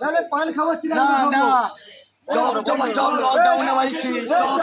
তাহলে পান খাব না না চল চল জব লকডাউনে